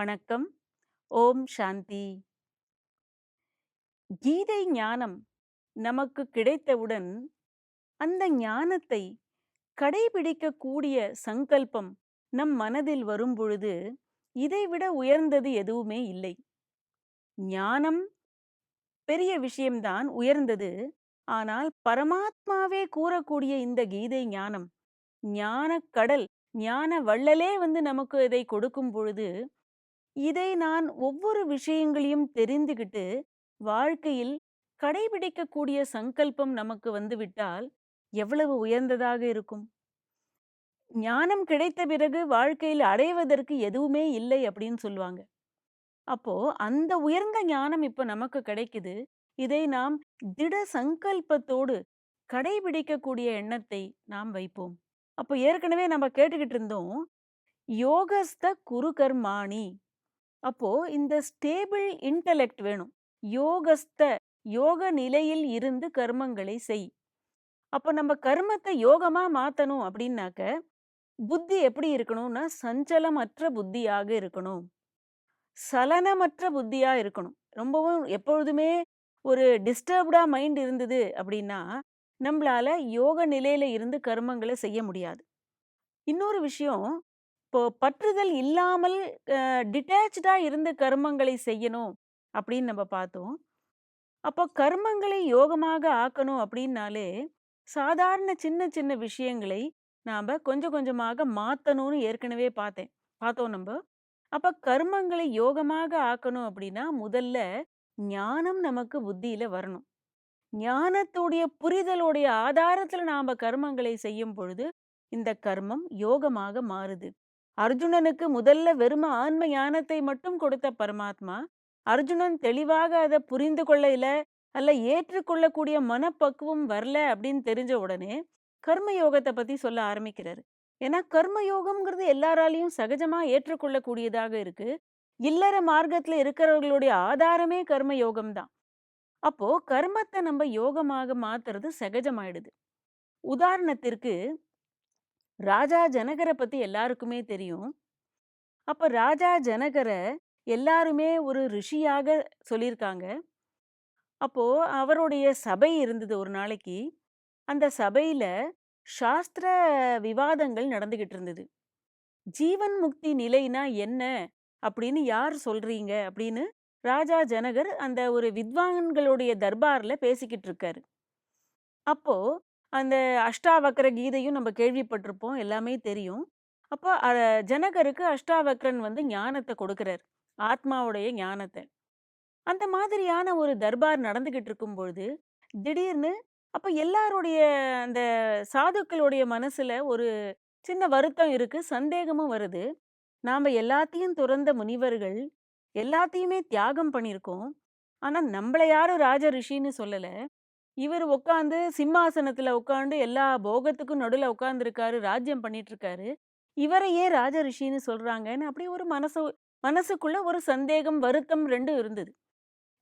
வணக்கம். ஓம் சாந்தி. கீதை ஞானம் நமக்கு கிடைத்தவுடன், அந்த ஞானத்தை கடைபிடிக்கக்கூடிய சங்கல்பம் நம் மனதில் வரும்பொழுது, இதைவிட உயர்ந்தது எதுவுமே இல்லை. ஞானம் பெரிய விஷயம்தான் உயர்ந்தது. ஆனால் பரமாத்மாவே கூறக்கூடிய இந்த கீதை ஞானம், ஞானக் கடல், ஞான வள்ளலே வந்து நமக்கு இதை கொடுக்கும் பொழுது, இதை நான் ஒவ்வொரு விஷயங்களையும் தெரிந்துகிட்டு, வாழ்க்கையில் கடைபிடிக்கக்கூடிய சங்கல்பம் நமக்கு வந்துவிட்டால், எவ்வளவு உயர்ந்ததாக இருக்கும்? ஞானம் கிடைத்த பிறகு வாழ்க்கையில் அடைவதற்கு எதுவுமே இல்லை அப்படின்னு சொல்லுவாங்க. அப்போ அந்த உயர்ந்த ஞானம் இப்ப நமக்கு கிடைக்குது. இதை நாம் திட சங்கல்பத்தோடு கடைபிடிக்கக்கூடிய எண்ணத்தை நாம் வைப்போம். அப்போ ஏற்கனவே நம்ம கேட்டுக்கிட்டு இருந்தோம். யோகஸ்த குரு கர்மாணி. அப்போ இந்த ஸ்டேபிள் இன்டெலெக்ட் வேணும். யோகஸ்த யோக நிலையில் இருந்து கர்மங்களை செய். அப்போ நம்ம கர்மத்தை யோகமா மாத்தணும் அப்படின்னாக்க, புத்தி எப்படி இருக்கணும்னா, சஞ்சலமற்ற புத்தியாக இருக்கணும். சலனமற்ற புத்தியா இருக்கணும். ரொம்பவும் எப்பொழுதுமே ஒரு டிஸ்டர்ப்டா மைண்ட் இருந்தது அப்படின்னா, நம்மளால யோக நிலையில இருந்து கர்மங்களை செய்ய முடியாது. இன்னொரு விஷயம், இப்போ பற்றுதல் இல்லாமல் அ இருந்து கர்மங்களை செய்யணும் அப்படின்னு நம்ம பார்த்தோம். அப்போ கர்மங்களை யோகமாக ஆக்கணும் அப்படின்னாலே, சாதாரண சின்ன சின்ன விஷயங்களை நாம கொஞ்சம் கொஞ்சமாக மாற்றணும்னு ஏற்கனவே பார்த்தேன். பார்த்தோம் நம்ம அப்ப கர்மங்களை யோகமாக ஆக்கணும் அப்படின்னா, முதல்ல ஞானம் நமக்கு புத்தியில வரணும். ஞானத்துடைய புரிதலுடைய ஆதாரத்துல நாம கர்மங்களை செய்யும் பொழுது, இந்த கர்மம் யோகமாக மாறுது. அர்ஜுனனுக்கு முதல்ல வெறும ஆன்ம ஞானத்தை மட்டும் கொடுத்த பரமாத்மா, அர்ஜுனன் தெளிவாக அத புரிந்து கொள்ளல, அல்ல ஏற்றுக்கொள்ளக்கூடிய மனப்பக்குவம் வரல அப்படின்னு தெரிஞ்ச உடனே, கர்மயோகத்தை பத்தி சொல்ல ஆரம்பிக்கிறாரு. ஏன்னா கர்ம யோகம்ங்கிறது எல்லாராலயும் சகஜமா ஏற்றுக்கொள்ளக்கூடியதாக இருக்கு. இல்லற மார்க்கத்துல இருக்கிறவர்களுடைய ஆதாரமே கர்ம யோகம் தான். அப்போ கர்மத்தை நம்ம யோகமாக மாத்துறது சகஜமாயிடுது. உதாரணத்திற்கு, ராஜா ஜனகர பத்தி எல்லாருக்குமே தெரியும். அப்ப ராஜா ஜனகர எல்லாருமே ஒரு ரிஷியாக சொல்லியிருக்காங்க. அப்போ அவருடைய சபை இருந்தது ஒரு நாளைக்கு. அந்த சபையில சாஸ்திர விவாதங்கள் நடந்துகிட்டு இருந்தது. ஜீவன் முக்தி நிலைனா என்ன? அப்படின்னு யார் சொல்றீங்க? அப்படின்னு ராஜா ஜனகர் அந்த ஒரு வித்வான்களுடைய தர்பார்ல பேசிக்கிட்டு இருக்காரு. அப்போ அந்த அஷ்டாவக்ர கீதையும் நம்ம கேள்விப்பட்டிருப்போம். எல்லாமே தெரியும். அப்போ அ ஜனகருக்கு அஷ்டாவக்ரன் வந்து ஞானத்தை கொடுக்குறார் ஆத்மாவுடைய ஞானத்தை அந்த மாதிரியான ஒரு தர்பார் நடந்துகிட்டு இருக்கும்பொழுது, திடீர்னு அப்ப எல்லாருடைய அந்த சாதுக்களுடைய மனசுல ஒரு சின்ன வருத்தம் இருக்கு. சந்தேகமும் வருது. நாம எல்லாத்தையும் துறந்த முனிவர்கள், எல்லாத்தையுமே தியாகம் பண்ணியிருக்கோம். ஆனா நம்மள யாரும் ராஜ ரிஷின்னு சொல்லல. இவர் உட்காந்து சிம்மாசனத்துல உட்காந்து எல்லா போகத்துக்கும் நடுவில் உட்காந்துருக்காரு ராஜ்யம் பண்ணிட்டு இருக்காரு. இவர ஏன் ராஜ ரிஷின்னு சொல்றாங்கன்னு அப்படி ஒரு மனசு மனசுக்குள்ள ஒரு சந்தேகம், வருத்தம் ரெண்டும் இருந்தது.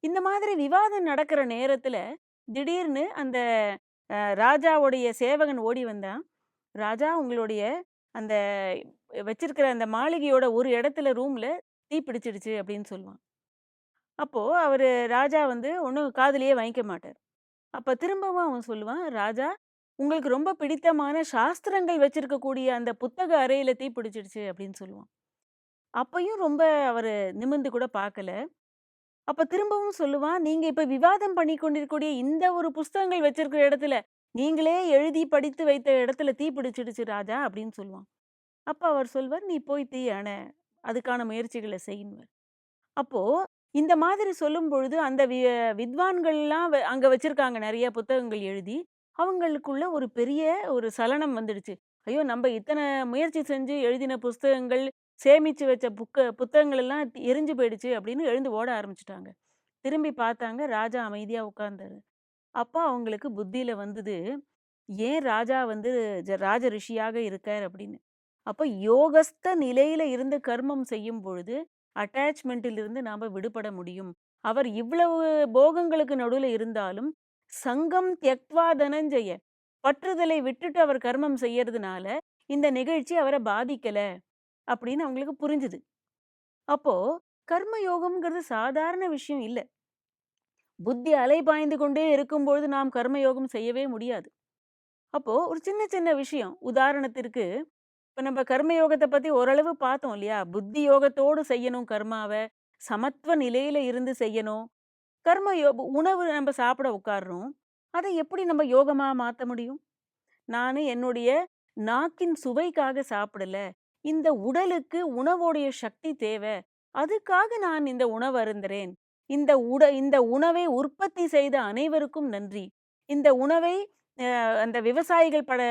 இந்த மாதிரி விவாதம் நடக்கிற நேரத்துல, திடீர்னு அந்த ராஜாவுடைய சேவகன் ஓடி வந்தான். ராஜா உங்களுடைய அந்த வச்சிருக்கிற அந்த மாளிகையோட ஒரு இடத்துல ரூம்ல தீ பிடிச்சிடுச்சு அப்படின்னு சொல்லுவான். அப்போது அவர் ராஜா வந்து ஒன்றும் காதலியே வாங்கிக்க மாட்டார். அப்ப திரும்பவும் அவன் சொல்லுவான், ராஜா உங்களுக்கு ரொம்ப பிடித்தமான சாஸ்திரங்கள் வச்சிருக்கக்கூடிய அந்த புத்தக அறையில தீ பிடிச்சிடுச்சு அப்படின்னு சொல்லுவான். அப்பயும் ரொம்ப அவரு நிமிர்ந்து கூட பார்க்கல. அப்ப திரும்பவும் சொல்லுவான், நீங்க இப்ப விவாதம் பண்ணி கொண்டிருக்கக்கூடிய இந்த ஒரு புஸ்தகங்கள் வச்சிருக்கிற இடத்துல, நீங்களே எழுதி படித்து வைத்த இடத்துல தீ பிடிச்சிடுச்சு ராஜா அப்படின்னு சொல்லுவான். அப்ப அவர் சொல்வார், நீ போய் தீ அண. அதுக்கான முயற்சிகளை செய்யுன்னுவார். அப்போ இந்த மாதிரி சொல்லும் பொழுது அந்த வி வித்வான்கள்லாம் வ அங்க வச்சிருக்காங்க நிறைய புத்தகங்கள் எழுதி. அவங்களுக்குள்ள ஒரு பெரிய ஒரு சலனம் வந்துடுச்சு. ஐயோ! நம்ப இத்தன முயற்சி செஞ்சு எழுதின புஸ்தகங்கள், சேமிச்சு வச்ச புக்க புத்தகங்கள் எல்லாம் எரிஞ்சு போயிடுச்சு அப்படின்னு எழுந்து ஓட ஆரம்பிச்சுட்டாங்க. திரும்பி பார்த்தாங்க. ராஜா அமைதியா உட்கார்ந்தாரு. அப்ப அவங்களுக்கு புத்தியில வந்தது, ஏன் ராஜா வந்து ஜ ராஜ ரிஷியாக இருக்கார் அப்படின்னு. அப்ப யோகஸ்த நிலையில இருந்து கர்மம் செய்யும் பொழுது, அட்டாச்மெண்ட்டிலிருந்து நாம விடுபட முடியும். அவர் இவ்வளவு போகங்களுக்கு நடுவுல இருந்தாலும், சங்கம் தியக்த்வா தனஞ்செய பற்றுதலை விட்டுட்டு அவர் கர்மம் செய்யறதுனால, இந்த நிகழ்ச்சி அவரை பாதிக்கல. அப்படின்னு அவங்களுக்கு புரிஞ்சுது. அப்போ கர்ம யோகம்ங்கிறது சாதாரண விஷயம் இல்ல. புத்தி அலை பாய்ந்து கொண்டே இருக்கும்பொழுது நாம் கர்மயோகம் செய்யவே முடியாது. அப்போ ஒரு சின்ன சின்ன விஷயம். உதாரணத்திற்கு, இப்ப நம்ம கர்ம யோகத்தை பத்தி ஓரளவு பார்த்தோம் இல்லையா? புத்தி யோகத்தோடு செய்யணும் கர்மாவை சமத்துவ நிலையில இருந்து செய்யணும். கர்ம யோ உணவு நம்ம சாப்பிட உட்கார்றோம். அதை எப்படி நம்ம யோகமா மாத்த முடியும்? நானு என்னுடைய நாக்கின் சுவைக்காக சாப்பிடல. இந்த உடலுக்கு உணவோடைய சக்தி தேவை அதுக்காக நான் இந்த உணவு அருந்துறேன். இந்த உட இந்த உணவை உற்பத்தி செய்த அனைவருக்கும் நன்றி. இந்த உணவை அந்த விவசாயிகள் பட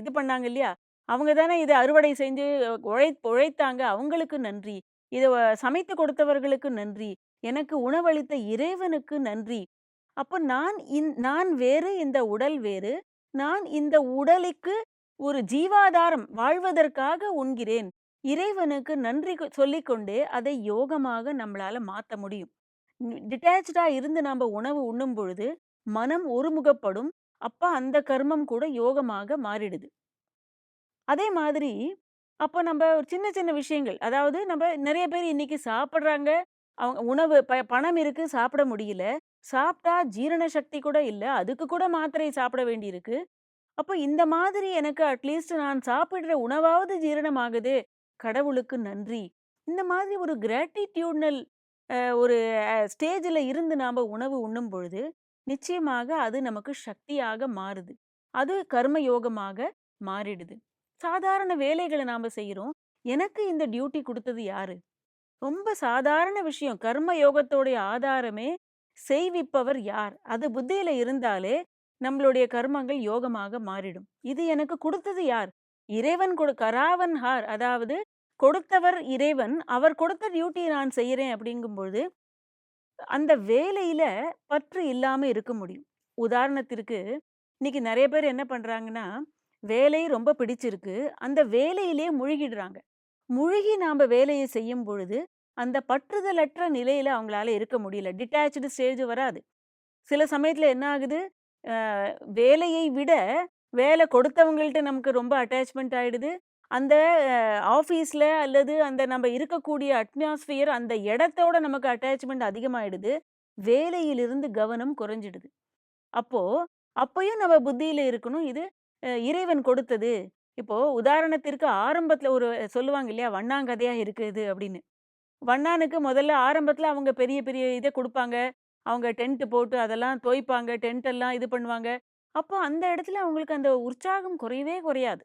இது பண்ணாங்க இல்லையா? அவங்க தானே இதை அறுவடை செஞ்சு உழை உழைத்தாங்க. அவங்களுக்கு நன்றி. இத சமைத்து கொடுத்தவர்களுக்கு நன்றி. எனக்கு உணவளித்த இறைவனுக்கு நன்றி. அப்ப நான் இன் நான் வேறு, இந்த உடல் வேறு. நான் இந்த உடலுக்கு ஒரு ஜீவாதாரம் வாழ்வதற்காக உண்கிறேன். இறைவனுக்கு நன்றி சொல்லிக்கொண்டே அதை யோகமாக நம்மளால மாத்த முடியும். ம் இருந்து நாம உணவு உண்ணும் பொழுது, மனம் ஒருமுகப்படும். அப்ப அந்த கர்மம் கூட யோகமாக மாறிடுது. அதே மாதிரி, அப்போ நம்ம ஒரு சின்ன சின்ன விஷயங்கள். அதாவது நம்ம நிறைய பேர் இன்னைக்கு சாப்பிடுறாங்க. அவங்க உணவு ப பணம் இருக்கு சாப்பிட முடியல. சாப்பிட்டா ஜீரண சக்தி கூட இல்ல. அதுக்கு கூட மாத்திரை சாப்பிட வேண்டியிருக்கு. அப்ப இந்த மாதிரி எனக்கு அட்லீஸ்ட் நான் சாப்பிடுற உணவாவது ஜீரணமாகுது கடவுளுக்கு நன்றி. இந்த மாதிரி ஒரு கிராட்டிடியூட்னல் ஒரு ஸ்டேஜில் ஸ்டேஜ்ல இருந்து நாம உணவு உண்ணும் பொழுது, நிச்சயமாக அது நமக்கு சக்தியாக மாறுது. அது கர்ம யோகமாக மாறிடுது. சாதாரண வேலைகளை நாம செய்கிறோம் எனக்கு இந்த டியூட்டி கொடுத்தது யாரு? ரொம்ப சாதாரண விஷயம். கர்ம யோகத்தோடைய ஆதாரமே செய்விப்பவர் யார்? அது புத்தியில இருந்தாலே, நம்மளுடைய கர்மங்கள் யோகமாக மாறிடும். இது எனக்கு கொடுத்தது யார்? இறைவன் கொடு கராவன் ஹார் அதாவது கொடுத்தவர் இறைவன். அவர் கொடுத்த டியூட்டிய நான் செய்கிறேன் அப்படிங்கும்பொழுது, அந்த வேலையில பற்று இல்லாம இருக்க முடியும். உதாரணத்திற்கு, இன்னைக்கு நிறைய பேர் என்ன பண்றாங்கன்னா, வேலை ரொம்ப பிடிச்சிருக்கு. அந்த வேலையிலேயே முழுகிடுறாங்க. முழுகி நாம வேலையை செய்யும் பொழுது, அந்த பற்றுதலற்ற நிலையில அவங்களால இருக்க முடியல. டிட்டாச்சு ஸ்டேஜ் வராது. சில சமயத்துல என்ன ஆகுது? வேலையை விட, வேலை கொடுத்தவங்கள்ட்ட நமக்கு ரொம்ப அட்டாச்மெண்ட் ஆயிடுது. அந்த ஆஃபீஸ்ல அல்லது அந்த நம்ம இருக்கக்கூடிய அட்மாஸ்பியர் அந்த இடத்தோட நமக்கு அட்டாச்மெண்ட் அதிகமாயிடுது. வேலையிலிருந்து கவனம் குறைஞ்சிடுது. அப்போ, அப்பயும் நம்ம புத்தியில இருக்கணும். இது இறைவன் கொடுத்தது. இப்போ உதாரணத்திற்கு ஆரம்பத்துல ஒரு சொல்லுவாங்க இல்லையா? வண்ணாங்கதையா இருக்குது அப்படின்னு. வண்ணானுக்கு முதல்ல ஆரம்பத்துல அவங்க பெரிய பெரிய இத குடுப்பாங்க. அவங்க டென்ட் போட்டு அதெல்லாம் தோய்ப்பாங்க. டென்ட் எல்லாம் இது பண்ணுவாங்க. அப்போ அந்த இடத்துல அவங்களுக்கு அந்த உற்சாகம் குறையவே குறையாது.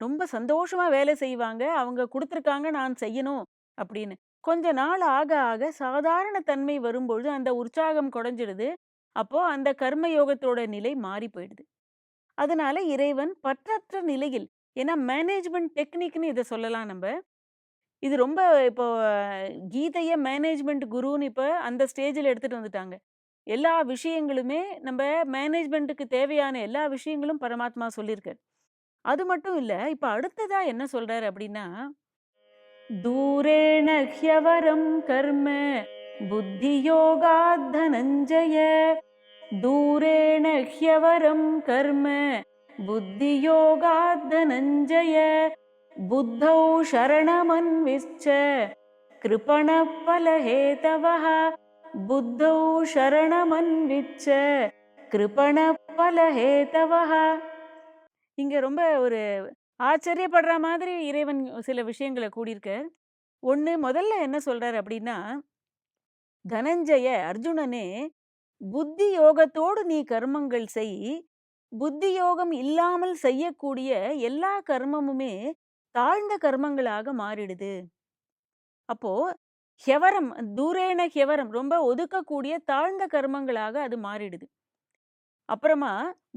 ரொம்ப சந்தோஷமா வேலை செய்வாங்க. அவங்க கொடுத்துருக்காங்க நான் செய்யணும் அப்படின்னு. கொஞ்ச நாள் ஆக ஆக சாதாரண தன்மை வரும்பொழுது அந்த உற்சாகம் குறைஞ்சிடுது. அப்போ அந்த கர்ம யோகத்தோட நிலை மாறி போயிடுது. அதனால இறைவன் பற்றற்ற நிலையில் ஏன்னா மேனேஜ்மெண்ட் டெக்னிக்னு இதை சொல்லலாம் நம்ம இது ரொம்ப இப்போ கீதைய மேனேஜ்மெண்ட் குருன்னு இப்போ அந்த ஸ்டேஜில் எடுத்துகிட்டு வந்துட்டாங்க. எல்லா விஷயங்களுமே நம்ம மேனேஜ்மெண்ட்டுக்கு தேவையான எல்லா விஷயங்களும் பரமாத்மா சொல்லியிருக்காரு. அது மட்டும் இல்லை இப்போ அடுத்ததா என்ன சொல்றாரு அப்படின்னா, "தூரேண ஹ்யவரம் கர்ம புத்தியோகாத் தனஞ்சய தூரேண ஹ்யவரம் கர்ம புத்தியோகாத் தனஞ்சய புத்தௌ சரணமன்விஷ்ச கிருபணः பலஹேதவः புத்தௌ சரணமன்விஷ்ச கிருபணः பலஹேதவः" இங்க ரொம்ப ஒரு ஆச்சரியப்படுற மாதிரி இறைவன் சில விஷயங்களை கூறியிருக்கார். ஒண்ணு முதல்ல என்ன சொல்றாரு அப்படின்னா, "தனஞ்சய அர்ஜுனனே, புத்தி யோகத்தோடு நீ கர்மங்கள் செய். புத்தி யோகம் இல்லாமல் செய்யக்கூடிய எல்லா கர்மமுமே தாழ்ந்த கர்மங்களாக மாறிடுது." அப்போ ஹெவரம் தூரேன ஹெவரம் ரொம்ப ஒதுக்கக்கூடிய தாழ்ந்த கர்மங்களாக அது மாறிடுது. அப்புறமா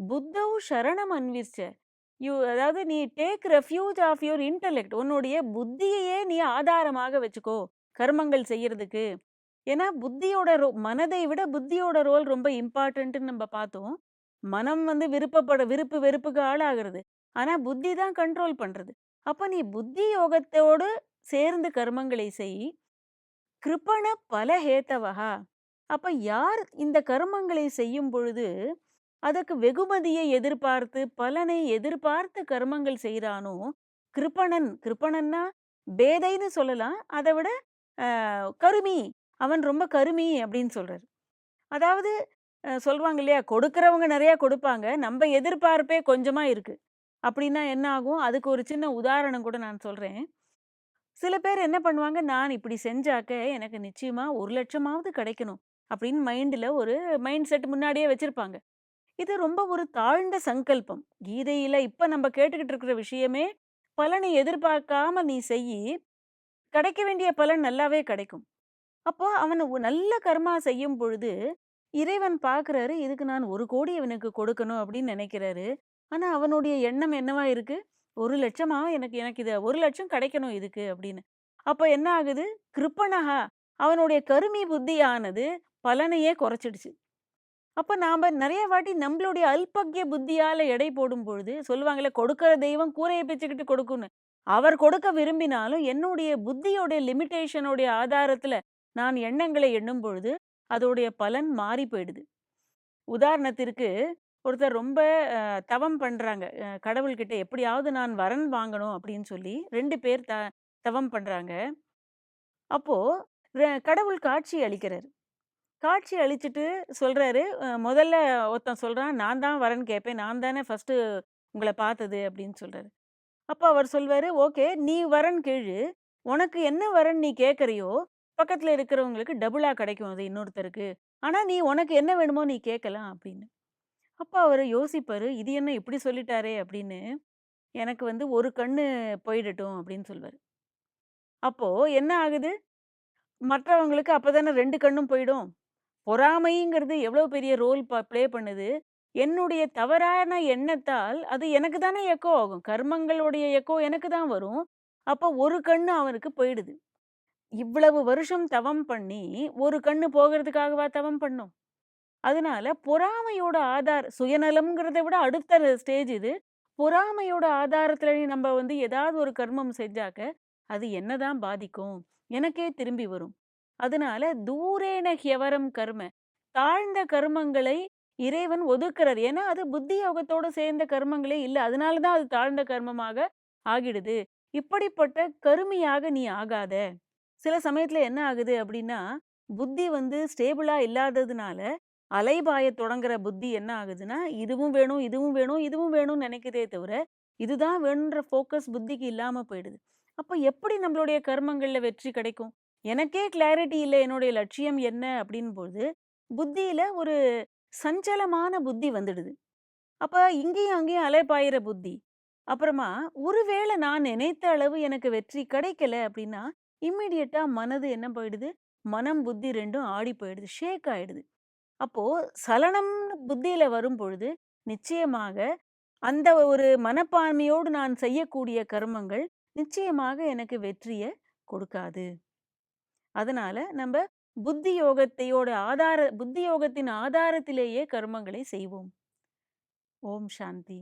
புத்தவு சரணம் அன்விச்ச யூ அதாவது நீ take refuge of your intellect. உன்னுடைய புத்தியையே நீ ஆதாரமாக வச்சுக்கோ, கர்மங்கள் செய்யறதுக்கு. ஏன்னா புத்தியோட ரோ மனதை விட புத்தியோட ரோல் ரொம்ப இம்பார்ட்டன்ட்டுன்னு நம்ம பார்த்தோம். மனம் வந்து விருப்பப்பட விருப்பு வெறுப்புக்கு ஆளாகிறது. ஆனா புத்தி தான் கண்ட்ரோல் பண்றது. அப்ப நீ புத்தி யோகத்தோடு சேர்ந்து கர்மங்களை செய். கிருபண ஹேத்தவகா அப்ப யார் இந்த கர்மங்களை செய்யும் பொழுது, அதற்கு வெகுமதியை எதிர்பார்த்து, பலனை எதிர்பார்த்து கர்மங்கள் செய்கிறானோ கிருபணன் கிருபணன்னா பேதைன்னு சொல்லலாம். அத விட கருமி. அவன் ரொம்ப கருமி அப்படின்னு சொல்றாரு. அதாவது சொல்லுவாங்க இல்லையா? கொடுக்குறவங்க நிறையா கொடுப்பாங்க. நம்ம எதிர்பார்ப்பே கொஞ்சமா இருக்கு. அப்படின்னா என்ன ஆகும்? அதுக்கு ஒரு சின்ன உதாரணம் கூட நான் சொல்றேன். சில பேர் என்ன பண்ணுவாங்க, நான் இப்படி செஞ்சாக்க எனக்கு நிச்சயமா 1,00,000மாவது கிடைக்கணும். அப்படின்னு மைண்டில் ஒரு மைண்ட் செட் முன்னாடியே வச்சிருப்பாங்க. இது ரொம்ப ஒரு தாழ்ந்த சங்கல்பம். கீதையில இப்ப நம்ம கேட்டுக்கிட்டு இருக்கிற விஷயமே, பலனை எதிர்பார்க்காம நீ செய்யி, கிடைக்க வேண்டிய பலன் நல்லாவே கிடைக்கும். அப்போ அவன் நல்ல கர்மா செய்யும் பொழுது, இறைவன் பார்க்குறாரு, இதுக்கு நான் ஒரு கோடி இவனுக்கு கொடுக்கணும் அப்படின்னு நினைக்கிறாரு ஆனா அவனுடைய எண்ணம் என்னவா இருக்கு? ஒரு லட்சமா எனக்கு எனக்கு இது 1,00,000 கிடைக்கணும் இதுக்கு அப்படின்னு. அப்ப என்ன ஆகுது? கிருப்பணஹா அவனுடைய கருமி புத்தியானது பலனையே குறைச்சிடுச்சு. அப்ப நாம நிறைய வாட்டி நம்மளுடைய அல்பக்கிய புத்தியால எடை போடும் பொழுது சொல்லுவாங்களே கொடுக்கிற தெய்வம் கூரையை பிச்சுக்கிட்டு கொடுக்கும்னு. அவர் கொடுக்க விரும்பினாலும் என்னுடைய புத்தியோட லிமிட்டேஷனுடைய ஆதாரத்துல நான் எண்ணங்களை எண்ணும் பொழுது, அதோடைய பலன் மாறி போயிடுது. உதாரணத்திற்கு ஒருத்தர் ரொம்ப தவம் பண்ணுறாங்க கடவுள்கிட்ட எப்படியாவது நான் வரன் வாங்கணும் அப்படின்னு சொல்லி ரெண்டு பேர் த தவம் பண்ணுறாங்க அப்போது கடவுள் காட்சி அளிக்கிறார் காட்சி அளிச்சுட்டு சொல்கிறாரு முதல்ல ஒருத்தன் சொல்கிறான் "நான் தான் வரன் கேட்பேன். நான் தானே ஃபர்ஸ்ட்டு உங்களை பார்த்தது" அப்படின்னு சொல்கிறாரு அப்போ அவர் சொல்வார் "ஓகே. நீ வரன் கேழு உனக்கு என்ன வரன் நீ கேட்குறியோ பக்கத்தில் இருக்கிறவங்களுக்கு டபுளாக கிடைக்கும் அது இன்னொருத்தருக்கு. ஆனால் நீ உனக்கு என்ன வேணுமோ நீ கேட்கலாம்" அப்படின்னு. அப்போ அவர் யோசிப்பார் "இது என்ன இப்படி சொல்லிட்டாரே" அப்படின்னு. "எனக்கு வந்து ஒரு கண்ணு போயிடட்டும்" அப்படின்னு சொல்வார் அப்போது என்ன ஆகுது? மற்றவங்களுக்கு அப்போ தானே ரெண்டு கண்ணும் போயிடும். பொறாமைங்கிறது எவ்வளோ பெரிய ரோல் ப ப்ளே பண்ணுது. என்னுடைய தவறான எண்ணத்தால் அது எனக்கு தானே எக்கோ ஆகும். கர்மங்களுடைய எக்கோ எனக்கு தான் வரும். அப்போ ஒரு கண்ணு அவனுக்கு போயிடுது. இவ்வளவு வருஷம் தவம் பண்ணி, ஒரு கண்ணு போகறதுக்காகவா தவம் பண்ணும் அதனால பொறாமையோட ஆதார் சுயநலம்ங்கிறத விட அடுத்த ஸ்டேஜ் இது. பொறாமையோட ஆதாரத்துல நம்ம வந்து ஏதாவது ஒரு கர்மம் செஞ்சாக்க, அது என்னதான் பாதிக்கும்? எனக்கே திரும்பி வரும். அதனால தூரேன ஹியவரம் கர்ம. தாழ்ந்த கர்மங்களை இறைவன் ஒதுக்கிறார் ஏன்னா, அது புத்தி யோகத்தோடு சேர்ந்த கர்மங்களே இல்ல. அதனால தான் அது தாழ்ந்த கர்மமாக ஆகிடுது. இப்படிப்பட்ட கருமியாக நீ ஆகாத. சில சமயத்துல என்ன ஆகுது அப்படின்னா, புத்தி வந்து ஸ்டேபிளா இல்லாததுனால, அலைபாய தொடங்குற புத்தி என்ன ஆகுதுன்னா, இதுவும் வேணும், இதுவும் வேணும், இதுவும் வேணும்னு நினைக்கிறதே தவிர, இதுதான் வேணுன்ற ஃபோக்கஸ் புத்திக்கு இல்லாம போயிடுது. அப்ப எப்படி நம்மளுடைய கர்மங்கள்ல வெற்றி கிடைக்கும்? எனக்கே கிளாரிட்டி இல்ல. என்னுடைய லட்சியம் என்ன அப்படின்போது, புத்தியில ஒரு சஞ்சலமான புத்தி வந்துடுது. அப்ப இங்கேயும் அங்கேயும் அலைபாயிற புத்தி. அப்புறமா ஒருவேளை நான் நினைத்த அளவு எனக்கு வெற்றி கிடைக்கல அப்படின்னா, இம்மீடியட்டா மனது என்ன போயிடுது? மனம், புத்தி ரெண்டும் ஆடி போயிடுது. ஷேக் ஆயிடுது. அப்போ சலனம்னு புத்தியில வரும்பொழுது, நிச்சயமாக அந்த ஒரு மனப்பான்மையோடு நான் செய்யக்கூடிய கர்மங்கள், நிச்சயமாக எனக்கு வெற்றியை கொடுக்காது. அதனால நம்ம புத்தி யோகத்தையோட ஆதார புத்தி யோகத்தின் ஆதாரத்திலேயே கர்மங்களை செய்வோம். ஓம் சாந்தி.